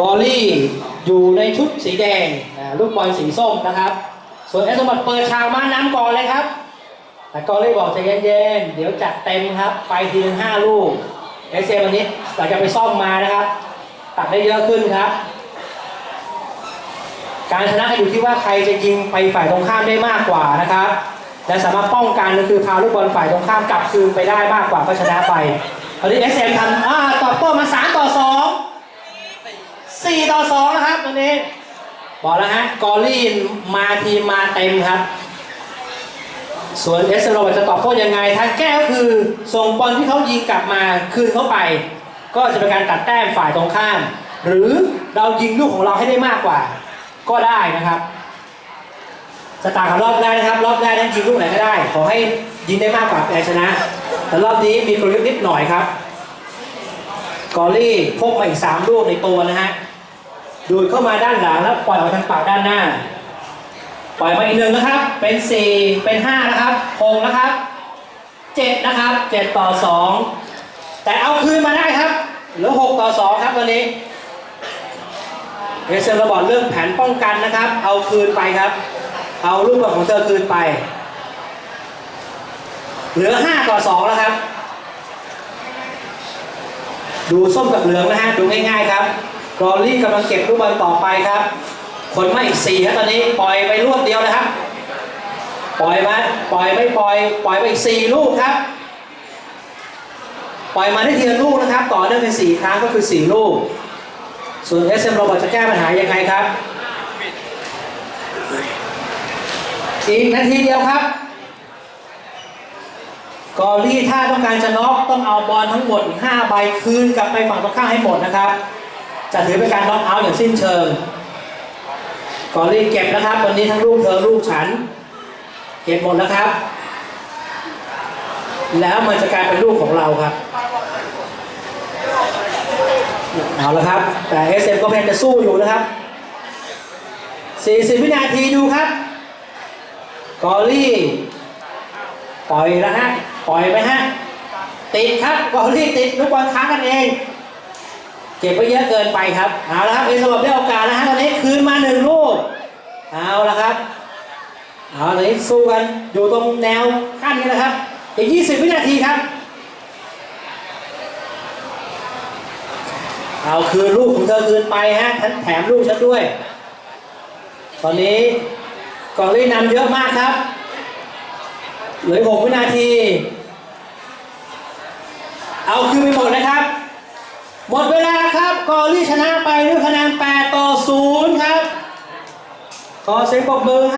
กอรี่อยู่ในชุดสีแดงลูกบอลสีส้มนะครับ ส่วนเอสสมบัติเปิดฉากมาน้ำก่อนเลยครับ แต่กอรี่บอกใจเย็นๆ เดี๋ยวจัดเต็มครับ ไปทีนึงห้าลูกเอสเวันนี้หลังจากไปซ่อมมานะครับ ตัดได้เยอะขึ้นครับ การชนะอยู่ที่ว่าใครจะยิงไปฝ่ายตรงข้ามได้มากกว่านะครับ และสามารถป้องกันก็คือพาลูกบอลฝ่ายตรงข้ามกลับคืนไปได้มากกว่าก็ชนะไปตอนนี้เอสเอ็มทำอ่าตอบโต้มา3ต่อ2 4 ต่อ2นะครับตอนนี้ บอกแล้วฮะกอรี่มาทีมมาเต็มครับ ส่วนเอสโรจะตอบโต้ยังไงทางแก้ก็คือส่งบอลที่เขายิงกลับมาคืนเข้าไป ก็จะเป็นการตัดแต้มฝ่ายตรงข้าม หรือเรายิงลูกของเราให้ได้มากกว่า ก็ได้นะครับจะต่างกับรอบแรกนะครับ รอบแรกนั้นยิงลูกไหนก็ได้ ขอให้ยิงได้มากกว่าแพ้ชนะ แต่รอบนี้มีกลยุทธ์นิดหน่อยครับ กอรี่พกมาอีก 3 ลูกในตัวนะฮะ ดูดเข้ามาด้านหลังแล้วปล่อยออกทางปากด้านหน้า ปล่อยมาอีกหนึ่งนะครับ เป็น 4 เป็น 5 นะครับ6นะครับ 7 นะครับ 7 ต่อ 2 แต่เอาคืนมาได้ครับเหลือ 6 ต่อ 2 ครับตอนนี้เอเซนระบอดเรื่องแผนป้องกันนะครับ เอาคืนไปครับ เอาลูกบอลของเธอคืนไป เหลือ 5 ต่อ 2 แล้วครับ ดูส้มกับเหลืองนะฮะ ดูง่ายๆครับ รอลี่กำลังเก็บลูกบอลต่อไปครับ คนไม่อีกสี่ครับตอนนี้ปล่อยไปรวดเดียวนะครับ ปล่อยมาปล่อยไม่ปล่อย ปล่อยไปอีกสี่ลูกครับ ปล่อยมาได้ทีละลูกนะครับ ต่อเนื่องเป็นสี่ครั้งก็คือสี่ลูก ส่วน SM Robot จะแก้ปัญหายังไงครับ อีกนาทีเดียวครับกอรี่ถ้าต้องการจะน็อกต้องเอาบอลทั้งหมด 5 ใบคืนกลับไปฝั่งตรงข้ามให้หมดนะครับ จะถือเป็นการน็อกเอาท์อย่างสิ้นเชิงกอรี่เก็บนะครับ วันนี้ทั้งลูกเธอลูกฉัน เก็บหมดแล้วครับ แล้วมันจะกลายเป็นลูกของเราครับเอาละครับ แต่ SM ก็พยายามจะสู้อยู่นะครับ 40 วินาทีดูครับ กอรี่ปล่อยนะฮะ ปล่อยไปฮะ ติดครับ กอรี่ติดลูกบอลค้างกันเอง เก็บไปเยอะเกินไปครับเอาละครับเอสบได้โอกาสนะฮะตอนนี้คืนมาหนึ่งลูกเอาละครับเอาตอนนี้สู้กันอยู่ตรงแนวขั้นนี้นะครับอีก20 วินาทีครับ เอาคืนลูกของเธอคืนไปฮะฉันแถมลูกฉันด้วย ตอนนี้กอรี่นำเยอะมากครับเหลือ6วินาที เอาคืนไปหมดนะครับ หมดเวลา กอรี่ชนะไปด้วยคะแนน8ต่อ0ครับ ขอเสียงปรบมือ